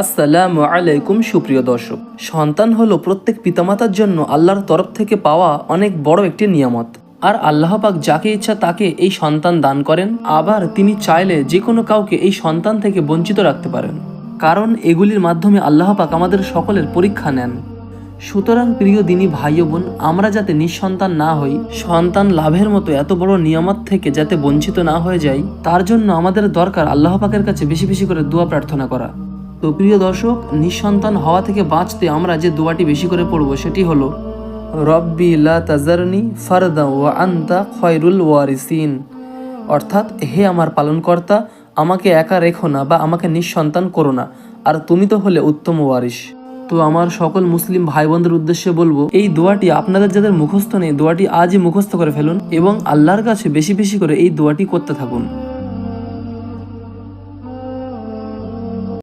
আসসালামু আলাইকুম, সুপ্রিয় দর্শক। সন্তান হলো প্রত্যেক পিতামাতার জন্য আল্লাহর তরফ থেকে পাওয়া অনেক বড় একটি নিয়ামত। আর আল্লাহ পাক যাকে ইচ্ছা তাকে এই সন্তান দান করেন। আবার তিনি চাইলে যে কোনো কাউকে এই সন্তান থেকে বঞ্চিত রাখতে পারেন। কারণ এগুলির মাধ্যমে আল্লাহ পাক আমাদের সকলের পরীক্ষা নেন। সুতরাং প্রিয় দিনই ভাই বোন, আমরা যাতে নিঃসন্তান না হই, সন্তান লাভের মতো এত বড় নিয়ামত থেকে যাতে বঞ্চিত না হয়ে যাই, তার জন্য আমাদের দরকার আল্লাহ পাকের কাছে বেশি বেশি করে দোয়া প্রার্থনা করা। তো প্রিয় দর্শক, নিঃসন্তান হওয়া থেকে বাঁচতে আমরা যে দোয়াটি বেশি করে পড়ব সেটি হলো, রব্বি লা তাজারনি ফারদা ওয়া আন্তা খয়রুল ওয়ারিসিন। অর্থাৎ, হে আমার পালনকর্তা, আমাকে একা রেখো না বা আমাকে নিঃসন্তান করো না, আর তুমি তো হলে উত্তম ওয়ারিস। তো আমার সকল মুসলিম ভাই বোনদের উদ্দেশ্যে বলব, এই দোয়াটি আপনাদের যাদের মুখস্থ নেই, দোয়াটি আজই মুখস্থ করে ফেলুন এবং আল্লাহর কাছে বেশি বেশি করে এই দোয়াটি করতে থাকুন।